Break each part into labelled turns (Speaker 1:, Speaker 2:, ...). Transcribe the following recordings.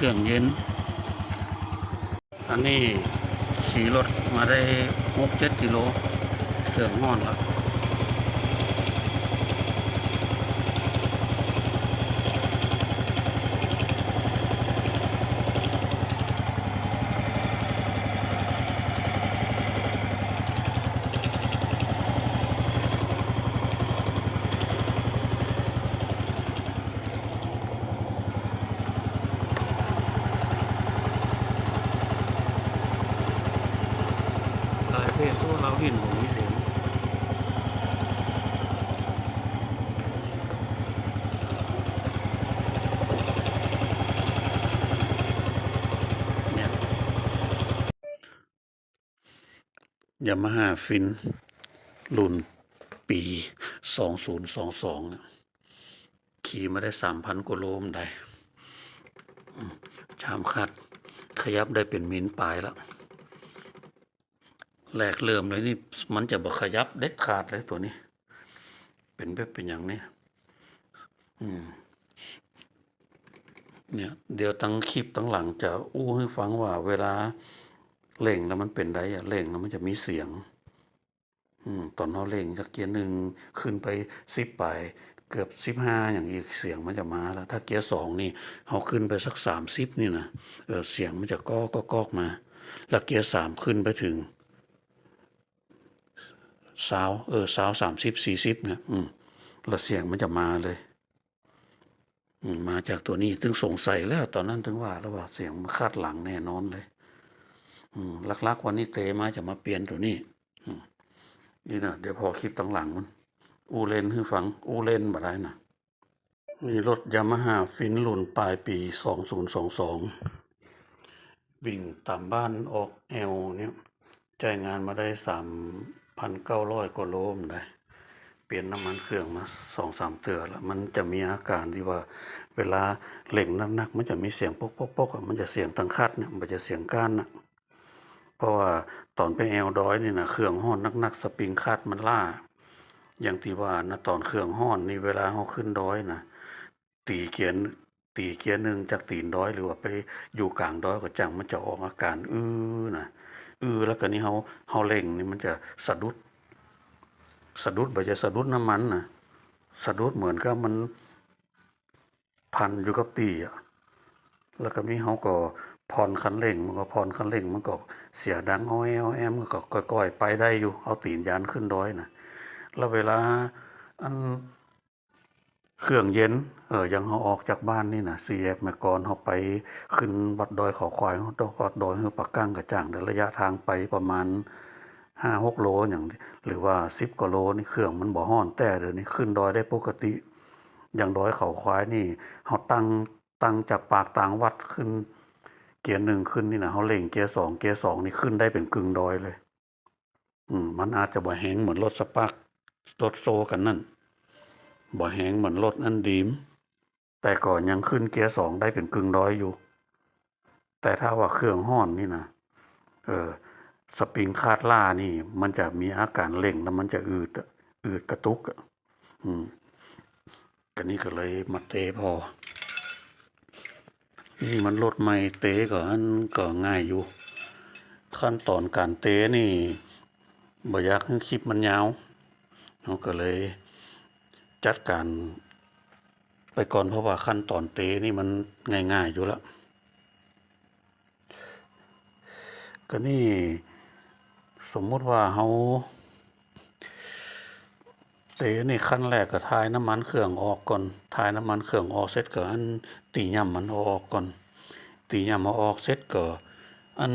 Speaker 1: เครื่องเย็น อันนี้ขี่รถมาได้หกเจ็ดกิโลเครื่องอนแล้ว หลายเพศสู้เราหินผมมีเสียงเนี่ย ยามาฮ่าฟินรุ่นปีสองศูนย์สองสองขี่มาได้สามพันกว่าโลมได้ ชามคัด ขยับได้เป็นมินปลายแล้วแรกเริ่มเลยนี่ มันจะบอกขยับเด็ดขาดเลยตัวนี้ เป็นแบบเป็นอย่างนี้อืมเนี่ยเดี๋ยวตั้งคลิปตั้งหลังจะอู้ให้ฟังว่าเวลา เล่งแล้วมันเป็นไดอะเล่งแล้วมันจะมีเสียง อืมตอนเราเล่งจากเกียร์หนึ่งขึ้นไปสิบไปเกือบสิบห้าอย่างอีกเสียงมันจะมาแล้ว ถ้าเกียร์สองนี่เอาขึ้นไปสักสามสิบนี่นะเออเสียงมันจะก้อก็กอกมา แล้วเกียร์สามขึ้นไปถึงสาวเออสาวสามสิบสี่สิบเนี่ยอืมแล้วเสียงมันจะมาเลยอืมมาจากตัวนี้ถึงสงสัยแล้วตอนนั้นถึงว่าแล้วว่าเสียงมันคาดหลังแน่นอนเลย ลักๆวันนี้เตมาจะมาเปลี่ยนตัวนี้นี่นะเดี๋ยวพอคลิปตั้งหลังมัน อูเลนให้ฟัง อูเลนมาได้นะมีรถยามาฮ่าฟินรุ่นปลายปีสองศูนย์สองสองวิ่งตามบ้านออกแอลเนี่ยจ่ายงานมาได้สามพันเก้าร้อยกว่าโลมได้ เปลี่ยนน้ำมันเครื่องมาสองสามเตือแล้ว มันจะมีอาการที่ว่า เวลาเหล่งนักๆมันจะมีเสียงปกปกปกอะมันจะเสียงตังคัดเนี่ยมันจะเสียงก้านนะ เพราะว่าตอนไปแอลดอยนี่นะเครื่องห้อนนักๆสปริงคัดมันล่า อย่างที่ว่านะตอนเครื่องห้อนนี่เวลาเขาขึ้นดอยนะตีเกียร์ตีเกียร์หนึ่งจากตีนดอยหรือว่าไปอยู่กลางดอยก็จังมันจะออกอาการอื้อนะเออแล้วก็นี่เขาเขาเล่งนี่มันจะสะดุด สะดุดไปจะสะดุดน้ำมันนะสะดุดเหมือนกับมันพันอยู่กับตีอะแล้วก็นี่เขาก็ ผ่อนคันเร่งมันก็ผ่อนคันเร่งมันก็เสียดังอ้อยอ้อแอมก็ก่อยๆไปได้อยู่ เอาตีนยานขึ้นดอยนะแล้วเวลาอันเครื่องเย็น เออยังเขาออกจากบ้านนี่นะสี่แยกแม่กลเขาไปขึ้นวัดดอยเขอควายเขาต้องวัดดอยเฮือปักกั้งกระจ่างเดี๋ยวระยะทางไปประมาณห้าหกโลอย่างหรือว่าสิบกว่าโลนี่เครื่องมันบ่ห้อนแต่เดี๋ยวนี้ขึ้นดอยได้ปกติ อย่างดอยเขาควายนี่เขาตั้งตั้งจากปากต่างวัดขึ้น เกียร์หนึ่งขึ้นนี่นะเขาเล่งเกียร์สองเกียร์สองนี่ขึ้นได้เป็นกึ่งดอยเลย อืม มันอาจจะบ่แหงเหมือนรถสปาร์ครถโซกันนั่นบ่แหงเหมือนรถนั่นดีม แต่ก่อนยังขึ้นเกียร์สองได้เป็นกึ่งร้อยอยู่ แต่ถ้าว่าเครื่องห้อนนี่นะเออ สปริงคาดล่านี่ มันจะมีอาการเร่งแล้วมันจะอืดอืดกระตุกอะอืมกันนี้ก็เลยมาเตะพอ นี่มันรถใหม่เตะก็อันก็ง่ายอยู่ ขั้นตอนการเตะนี่บ่อยากให้คลิปมันยาวเราก็เลยจัดการ ไปก่อนเพราะว่าขั้นตอนเตะนี่มันง่ายๆอยู่แล้วก็นี่สมมุติว่าเขาเตะนี่ขั้นแรกก็ทายน้ำมันเครื่องออกก่อนทายน้ำมันเครื่องออกเสร็จก็อัน ตีย่ำมันออกก่อน ตีย่ำเอาออกเสร็จก็อัน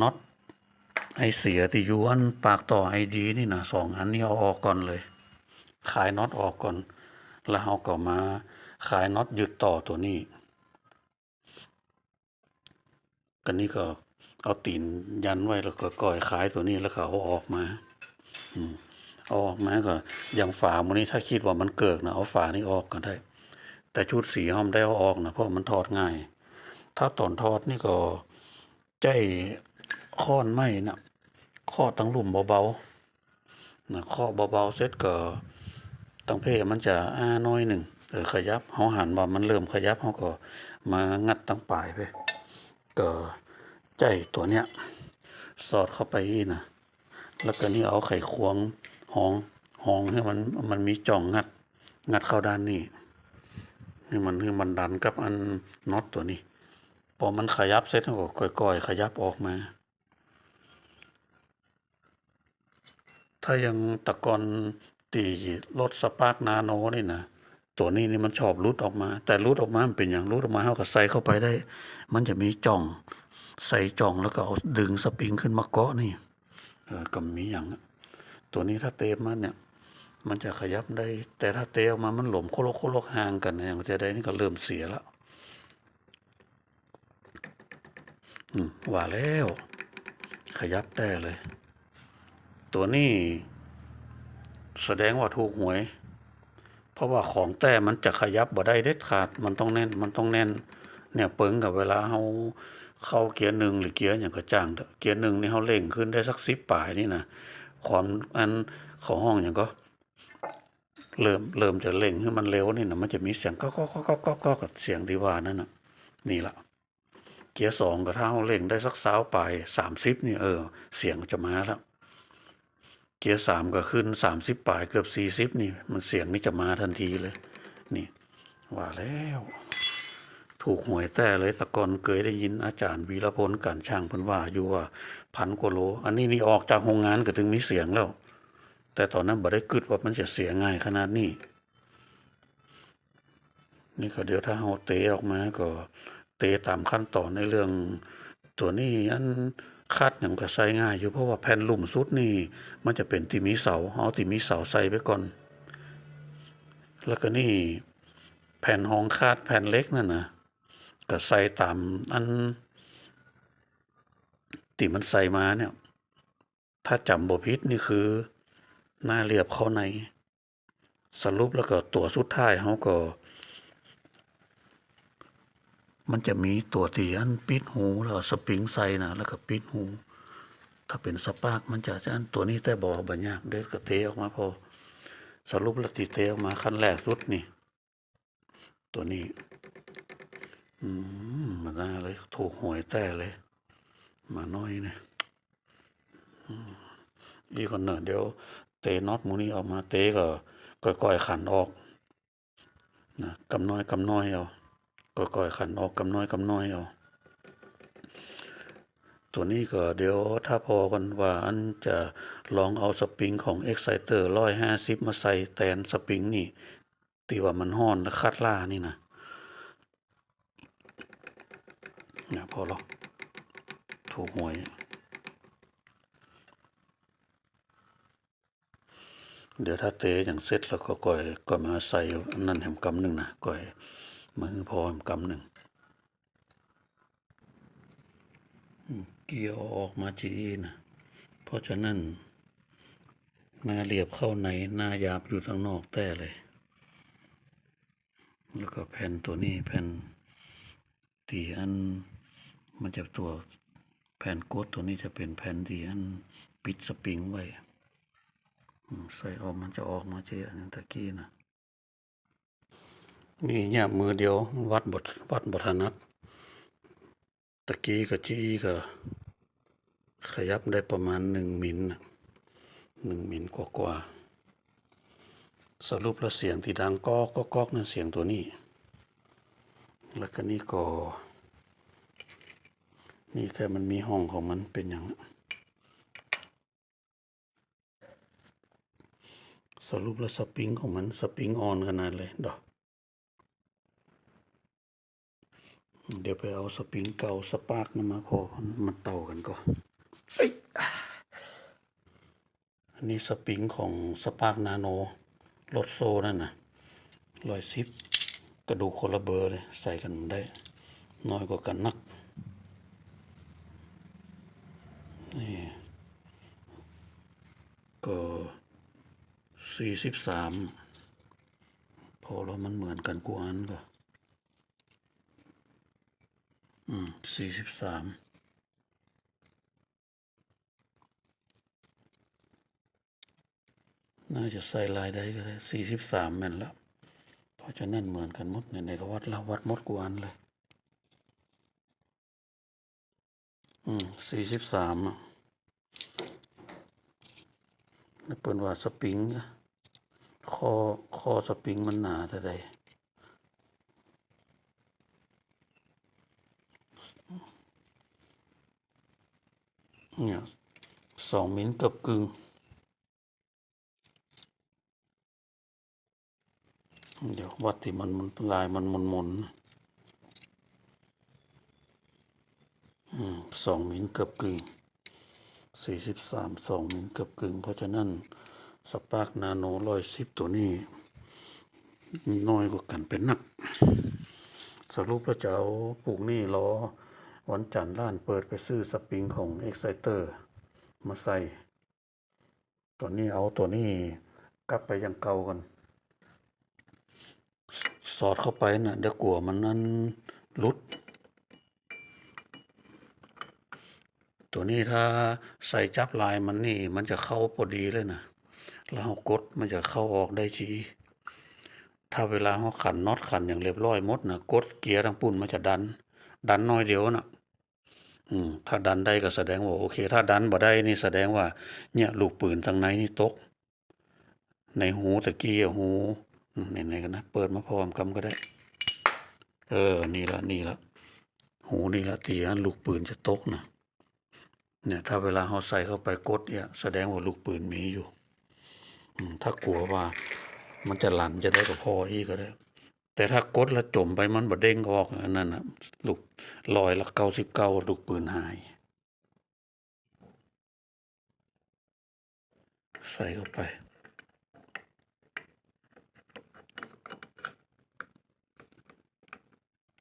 Speaker 1: น็อตไอเสียที่อยู่อันปากต่อไอดีนี่นะสองอันนี้เอาออกก่อนเลย ขายน็อตออกก่อน แล้วเราก็มาขายน็อตหยึดต่อตัวนี้กันนี้ก็เอาตีนยันไว้แล้วก็ก่อยขายตัวนี้แล้วก็เอาออกมาอืมเอาออกมาก็อย่างฝามันนี้ถ้าคิดว่ามันเกิกนะเอาฝานี้ออกก็ได้ แต่ชุดสีห้อมได้เอาออกนะเพราะมันทอดง่าย ถ้าตอนทอดนี่ก็ใจค้อนไม้นะข้อตั้งลุมเบาๆนะข้อเบาๆเสร็จก็ตั้งเพมันจะอ้าน้อยหนึ่งเออขยับเขาหันว่ามันเริ่มขยับเขาก็มางัดตั้งปลายไปก็ใจตัวเนี้ย สอดเข้าไปอีนะแล้วก็นี่เอาไขควงห้องห้องให้มันมันมีจ่องงัด งัดเข้าด้านนี้ ให้มันให้มันดันกับอันน็อตตัวนี้ พอมันขยับเสร็จก็ค่อยๆ ขยับออกมา ถ้ายังตะกอนตีรถสปาร์กนาโนนี่นะตัวนี้นี่มันชอบรุดออกมา แต่รุดออกมามันเป็นอย่างรุดออกมาเขาก็ใส่เข้าไปได้ มันจะมีจ่อง ใส่จ่องแล้วก็เอาดึงสปริงขึ้นมาเกาะนี่ก็มีอย่าง ตัวนี้ถ้าเตะมันเนี่ย มันจะขยับได้ แต่ถ้าเตะออกมามันหลมโคโลกโคโลกห่างกันอย่างจะได้นี่ก็เริ่มเสียแล้วอืมว่าแล้ว ขยับได้เลย ตัวนี้แสดงว่าถูกหวย เพราะว่าของแต่มันจะขยับบ่ได้เด็ดขาด มันต้องแน่น มันต้องแน่น เนี่ยเปิงกับเวลาเฮาเข้าเกียร์หนึ่งหรือเกียร์อย่างก็จ้างเถอะเกียร์หนึ่งนี่เฮาเร่งขึ้นได้สักสิบปลายนี่นะความอันของห้องอย่างก็ เริ่มเริ่มจะเร่งให้มันเร็วนี่นะมันจะมีเสียงก็ก็ก็ก็ก็ก็กับเสียงที่ว่านั่นน่ะนี่ละเกียร์สองก็ถ้าเฮาเร่งได้สักสาวปลายสามสิบนี่เออ เสียงจะมาแล้วเกียร์สามก็ขึ้นสามสิบปลายเกือบสี่สิบนี่ มันเสียงนี่จะมาทันทีเลย นี่ ว่าแล้ว ถูกหวยแต่เลยตะกอนเคยได้ยินอาจารย์วีรพลกันช่างพนว่าอยู่ว่าพันกว่าโล อันนี้นี่ออกจากโรงงานก็ถึงมีเสียงแล้ว แต่ตอนนั้นบ่ได้คิดว่ามันจะเสียง่ายขนาดนี้ นี่ก็เดี๋ยวถ้าเฮาเตะออกมาก็เตะตามขั้นตอนในเรื่องตัวนี้อันคัดหยังก็ใส่ง่าย อยู่เพราะว่าแผ่นลุ่มสุดนี่ มันจะเป็นที่มีเสาเอาที่มีเสาใส่ไปก่อน แล้วก็นี่แผ่นรองคาดแผ่นเล็กนั่นนะก็ใส่ตามอันที่มันใส่มาเนี่ย ถ้าจำบ่ผิดนี่คือ หน้าเรียบเข้าใน สรุปแล้วก็ตัวสุดท้ายเขาก็ มันจะมีตัวที่อันปิดหูแล้วสปริงใส่นะแล้วก็ปิดหู ถ้าเป็นสปาร์กมันจะอันตัวนี้แต่บ่บ่ยากเด็ดก็เทออกมาพอสรุปแล้วที่เทออกมาขั้นแรกสุดนี่ ตัวนี้ อืมมาได้เลย ถูกหวยแต่เลย มาน้อยเนี่ยอืมอีกคนเนอะเดี๋ยว เตะน็อตหมูนี้ออกมาเตะก็ก่อยๆขันออกนะกำน้อยกำน้อยเอาก่อยๆขันออกกำน้อยกำน้อยเอาตัวนี้ก็เดี๋ยวถ้าพอกันว่าอันจะลองเอาสปริงของ Exciter 150 มาใส่แทนสปริงนี่ที่ว่ามันห้อนและคัดล่านี่นะเนี่ยพอแล้วถูกหวย เดี๋ยวถ้าเตะอย่างเสร็จแล้วก็ก่อยก็มาใส่อันนั่นแหมกำหนึ่งนะก่อยมือพอแหมกำหนึ่งเกี่ยวออกมาจีนะเพราะฉะนั้นหน้าเรียบเข้าในหน้ายาบอยู่ข้างนอกแต่เลย แล้วก็แผ่นตัวนี้แผ่นที่อันมันจะตัวแผ่นกดตัวนี้จะเป็นแผ่นที่อันปิดสปริงไว้ ใส่ออกมันจะออกมาเจอันนั้นตะกี้นะนี่เนี่ยมือเดียววัดบทวัดบทนัดตะกี้กับจี้ก็ขยับได้ประมาณหนึ่งมิลหนึ่งมิลกว่ากว่าสรุปแล้วเสียงที่ดังก๊อกกอกก๊อกนั่นเสียงตัวนี้ แล้วก็นี่ก็ นี่แต่มันมีห้องของมันเป็นอย่างนั้น สรุปแล้วสปริงของมันสปริงออนขนาดเลยดอกเดี๋ยวไปเอาสปริงเก่าสปาร์กนมาพอมันเต่ากันก่อนอันนี้สปริงของสปาร์กนาโนรถโซ่นั่นนะร้อยสิบกระดูกคนละเบอร์เลยใส่กันได้ น้อยกว่ากันนักนี่ก็ สี่สิบสามพอแล้วมันเหมือนกันกูอันก็ อืมสี่สิบสามน่าจะใส่ลายได้ก็ได้สี่สิบสามแม่นแล้วเพราะฉะนั้นเหมือนกันหมดในในก็วัดละวัดมดกวนเลย อืมสี่สิบสามอะนี่เปิ้นว่าสปริงอะ คอคอสปริงมันหนาแต่ใดเนี่ยสองมิลเกือบกึ่งเดี๋ยววัดที่มันมันลายมันมนมนสองมิลเกือบกึ่งสี่สิบสามสองมิลเกือบกึ่งเพราะฉะนั้น สปาร์กนาโนร้อยสิบตัวนี้ น้อยกว่ากันเป็นนัก สรุปแล้วจะเอาปลูกนี่รอวันจันทร์ร้านเปิดไปซื้อสปริงของ Exciter มาใส่ ตัวนี้เอาตัวนี้กลับไปยังเก่ากัน สอดเข้าไปนะ่ะเดี๋ยวกลัวมันนั้นลุด ตัวนี้ถ้าใส่จับลายมันนี่ มันจะเข้าพอดีเลยนะ แล้วเรากดมันจะเข้าออกได้จีถ้าเวลาเขาขันน็อตขันอย่างเรียบร้อยมดนะกดเกียร์ทั้งปุ่นมันจะดัน ดันน้อยเดียวนะอืมถ้าดันได้ก็แสดงว่าโอเค ถ้าดันบ่ได้นี่แสดงว่า เนี่ยลูกปืนทางในนี่ตก ในหูตะกี้หูไหนๆกันนะเปิดมาพร้อมกันก็ได้ เออ นี่ละนี่ละหูนี่ละที่อันลูกปืนจะตกนะเนี่ย ถ้าเวลาเขาใส่เข้าไปกดเนี่ย แสดงว่าลูกปืนมีอยู่ ถ้ากลัวว่ามันจะหลันจะได้กับพออีกก็ได้ แต่ถ้ากดแล้วจมไปมันบ่เด้งออกอันนั้นนะลูกลอยละเก้าสิบเก้าลูกปืนหาย ใส่เข้าไป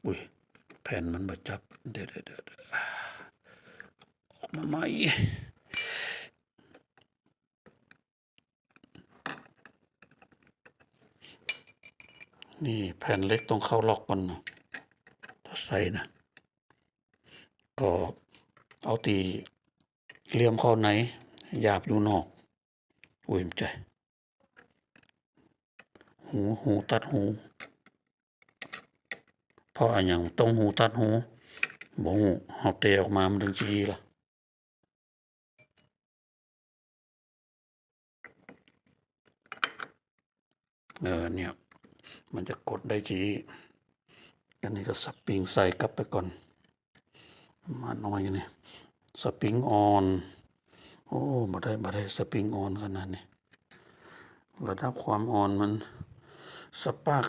Speaker 1: อุ้ยแผ่นมันบาจับ เดี๋ยวเดี๋ยวเดี๋ยวเดี๋ยวออกมาใหม นี่แผ่นเล็กต้องเข้าล็อกมันนะถ้าใส่นะ ก็เอาตีเหลี่ยมเข้าในหยาบอยู่นอกอุ้ยมใจ หูหูตัดหูเพราะอันอย่างต้องหูตัดหูบ่หูเฮาเตะออกมามันถึงจีล่ะเออเนี่ย มันจะกดได้จีอันนี้ก็สปริงใส่กลับไปก่อน มาหน่อยนี่สปริงออน โอ้บ่ได้บ่ได้สปริงออนขนาดนี้ระดับความอ่อนมันสปาร์ก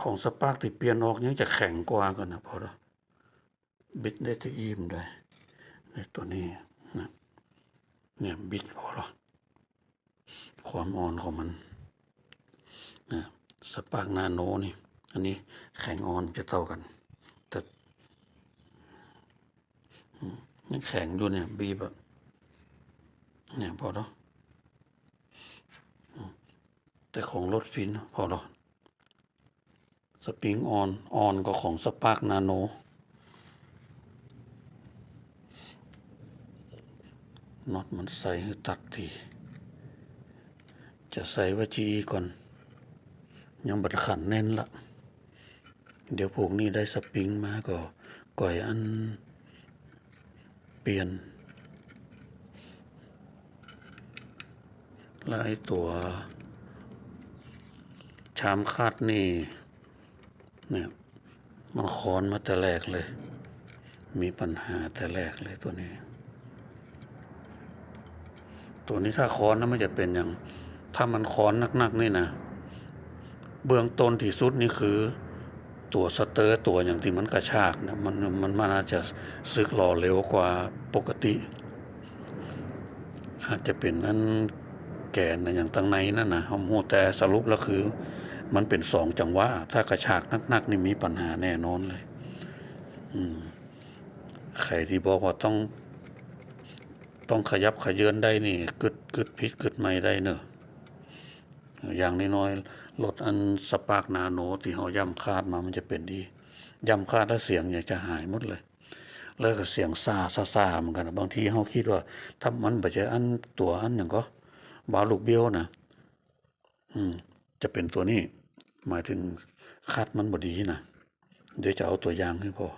Speaker 1: ของสปาร์กที่เปลี่ยนออกยังจะแข็งกว่ากันนะพอละบิดได้ที่อิ่มได้ในตัวนี้นะเนี่ยบิดพอละความอ่อนของมันนะ สปาร์กนาโนนี่ อันนี้แข็งอ่อนจะเท่ากัน แต่นี่แข็งด้วยเนี่ย บีบอะเนี่ยพอแล้วแต่ของรถฟินพอแล้วสปริงออน ออนก็ของสปาร์กนาโน น็อตมันใส่ให้ตัดที จะใส่ว่าจีก่อน ยังบัดขันแน่นละ เดี๋ยวพวกนี้ได้สปริงมาก็ก่อยอันเปลี่ยนแล้วไอ้ตัว ชามคาดนี่ เนี่ย มันคอนมาแต่แรกเลย มีปัญหาแต่แรกเลยตัวนี้ ตัวนี้ถ้าคอนนะมันจะเป็นอย่าง ถ้ามันคอนนักๆนี่นะ เบื้องต้นที่สุดนี่คือ ตัวสเตอร์ตัวอย่างที่มันกระชากนะมันมันมันอาจจะซึกหล่อเร็วกว่าปกติ อาจจะเป็นนั้นแกนนะอย่างตั้งในนั่นนะผมหูแต่สรุปแล้วคือ มันเป็นสองจังหวะถ้ากระชากนักๆนี่มีปัญหาแน่นอนเลย อืมใครที่บอกว่าต้อง ต้องขยับขยือนได้นี่กึดกึดพิษกึดไม่ได้เนอะ อย่างน้อยๆรถอันสปาร์กนาโนที่เขาย่ำคาดมามันจะเป็นดีย่ำคาดแล้วเสียงอยากจะหายหมดเลย แล้วก็เสียงซาซาซาเหมือนกันนะบางทีเขาคิดว่าถ้ามันบ่ใช่อันตัวอันอย่างก็บาลูกเบี้ยวนะอืม จะเป็นตัวนี้ หมายถึงคัดมันบดีนะเดี๋ยวจะเอาตัวอย่างให้พอ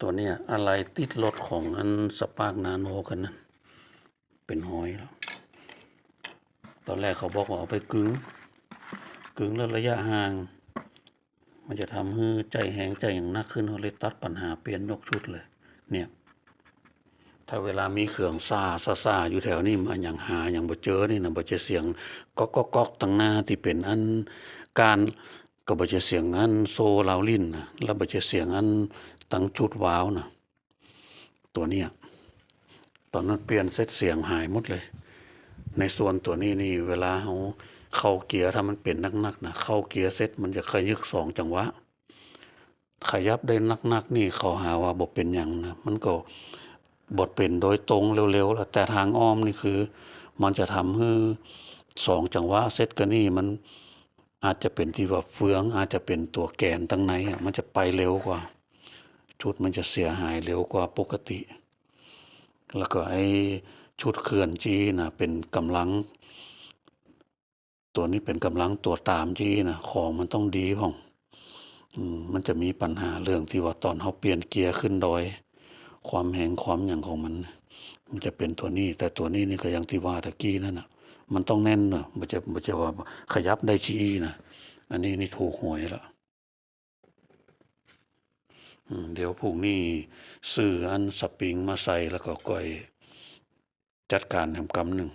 Speaker 1: ตัวเนี้ยอะไรติดรถของอันสปาร์กนาโนกันนะเป็นหอยแล้ว ตอนแรกเขาบอกว่าเอาไปกึงกึงแล้วระยะห่าง มันจะทำให้ใจแหงใจอย่างนักขึ้นเขาเลยตัดปัญหาเปลี่ยนยกชุดเลย เนี่ย ถ้าเวลามีเครื่องซาซาซาอยู่แถวนี้มันอย่างหาอย่างบ่เจอนี่นะบ่จะเสียงก๊อกก๊อกก๊อกตั้งหน้าที่เป็นอันการก็บ่จะเสียงอันโซลาวลินนะแล้วบ่จะเสียงอัน ตั้งจุดว้าวนะตัวเนี้ยตอนนั้นเปลี่ยนเซตเสียงหายหมดเลย ในส่วนตัวนี้นี่เวลาเขาเข้าเกียร์ถ้ามันเป็นนักๆนะเข้าเกียร์เซตมันจะขยึกสองจังหวะ ขยับได้นักๆนี่เขาหาว่าบ่เป็นหยังนะมันก็บทเป็นโดยตรงเร็วๆแล้วแต่ทางอ้อมนี่คือ มันจะทำให้สองจังหวะเซตกันนี่มันอาจจะเป็นที่ว่าเฟืองอาจจะเป็นตัวแกนตั้งในอะมันจะไปเร็วกว่า ชุดมันจะเสียหายเร็วกว่าปกติ แล้วก็ไอ้ชุดเคลื่อนจีนะเป็นกำลัง ตัวนี้เป็นกำลังตัวตามจีนะของมันต้องดีพ่องมันจะมีปัญหาเรื่องที่ว่าตอนเขาเปลี่ยนเกียร์ขึ้นดอย ความแหงความอย่างของมัน มันจะเป็นตัวนี้ แต่ตัวนี้นี่ก็อย่างที่ว่าตะกี้นั่นน่ะมันต้องแน่นเนอะมันจะมันจะว่าขยับได้ชี้นะอันนี้นี่ถูกหวยและอืม เดี๋ยวพรุ่งนี้ซื้ออันสปริงมาใส่แล้วก็ก่อยจัดการทำกำหนึ่ง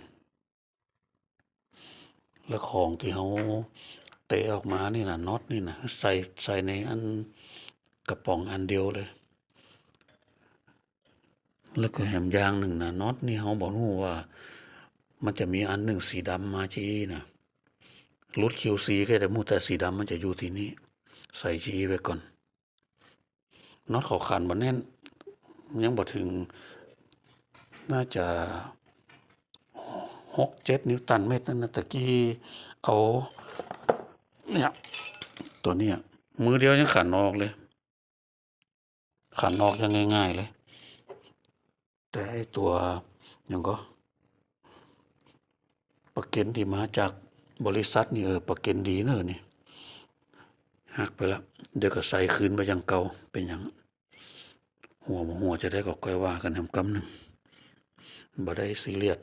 Speaker 1: แล้วของที่เขาเตะออกมานี่นะน็อตนี่นะใส่ใส่ในอันกระป๋องอันเดียวเลย แล้วก็แหมยางหนึ่งนะน็อตนี่เขาบอกนู่ว่า มันจะมีอันหนึ่งสีดำมาจีนะรถคิวซีก็แต่มูแต่สีดำมันจะอยู่ที่นี่ใส่จีไว้ก่อน น็อตเขาขันบนแน่น ยังบ่ถึง น่าจะหกเจ็ดนิวตันเมตรนั่นนะตะกี้เอา เนี่ยตัวเนี้ยมือเดียวยังขันออกเลย ขันออกยังง่าย ๆ เลย แต่ไอตัวยังก็ประกันที่มาจากบริษัทนี่เออประกันดีเนอะนี่ หักไปแล้วเดี๋ยวก็ใส่คืนไปอยังเก่าเป็นอย่างหัวหัวจะได้ก็ค่อยว่ากันทำกำหนึ่งบ่ได้ซีเรียส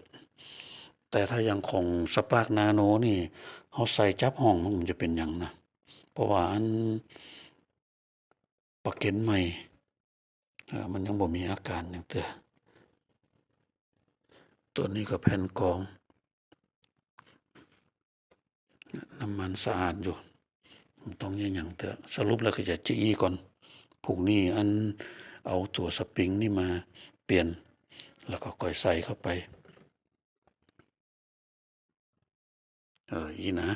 Speaker 1: แต่ถ้าอย่างของสปาร์กนาโนนี่เขาใส่จับห้องมันจะเป็นหยังนะเพราะว่าอันประกันใหม่อ่อมันยังบ่มีอาการหยังเตือตัวนี้ก็แผ่นกอง น้ำมันสะอาดอยู่ ต้องยังอย่างเตือสรุปแล้วก็จะจี้ก่อนผูกนี่อันเอาตัวสปริงนี่มาเปลี่ยน แล้วก็ก่อยใส่เข้าไป เอออีนะ